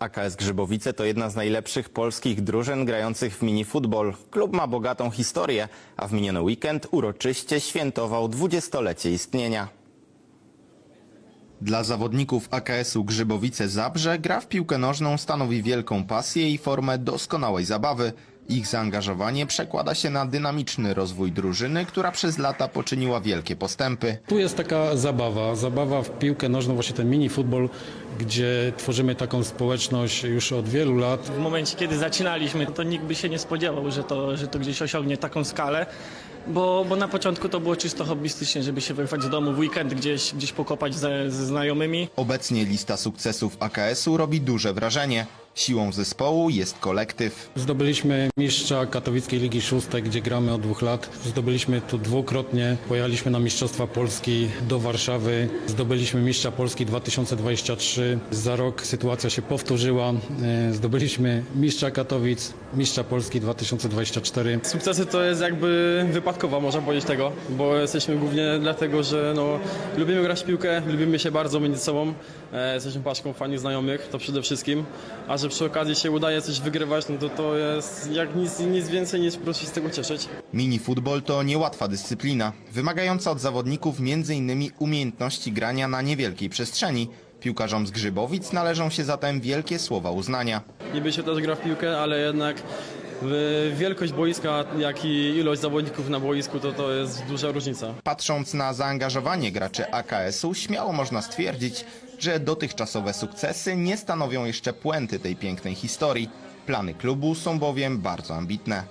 AKS Grzybowice to jedna z najlepszych polskich drużyn grających w minifutbol. Klub ma bogatą historię, a w miniony weekend uroczyście świętował dwudziestolecie istnienia. Dla zawodników AKS-u Grzybowice Zabrze gra w piłkę nożną stanowi wielką pasję i formę doskonałej zabawy. Ich zaangażowanie przekłada się na dynamiczny rozwój drużyny, która przez lata poczyniła wielkie postępy. Tu jest taka zabawa, zabawa w piłkę nożną, właśnie ten mini futbol, gdzie tworzymy taką społeczność już od wielu lat. W momencie, kiedy zaczynaliśmy, to nikt by się nie spodziewał, że to, że to gdzieś osiągnie taką skalę, bo, bo na początku to było czysto hobbystycznie, żeby się wyrwać z domu w weekend, gdzieś, gdzieś pokopać ze, ze znajomymi. Obecnie lista sukcesów AKS-u robi duże wrażenie. Siłą zespołu jest kolektyw. Zdobyliśmy mistrza katowickiej Ligi Szóstek, gdzie gramy od dwóch lat. Zdobyliśmy tu dwukrotnie, pojechaliśmy na Mistrzostwa Polski do Warszawy. Zdobyliśmy mistrza Polski 2023. Za rok sytuacja się powtórzyła. E, Zdobyliśmy mistrza Katowic, mistrza Polski 2024. Sukcesy to jest jakby wypadkowa, można powiedzieć tego, bo jesteśmy głównie dlatego, że no, lubimy grać w piłkę, lubimy się bardzo między sobą, e, jesteśmy paczką fajnych znajomych, to przede wszystkim, a że przy okazji się udaje coś wygrywać, no to to jest jak nic, nic więcej niż po prostu się z tego cieszyć. Minifutbol to niełatwa dyscyplina, wymagająca od zawodników m.in. umiejętności grania na niewielkiej przestrzeni. Piłkarzom z Grzybowic należą się zatem wielkie słowa uznania. Niby się też gra w piłkę, ale jednak wielkość boiska, jak i ilość zawodników na boisku, to to jest duża różnica. Patrząc na zaangażowanie graczy AKS-u, śmiało można stwierdzić, że dotychczasowe sukcesy nie stanowią jeszcze puenty tej pięknej historii. Plany klubu są bowiem bardzo ambitne.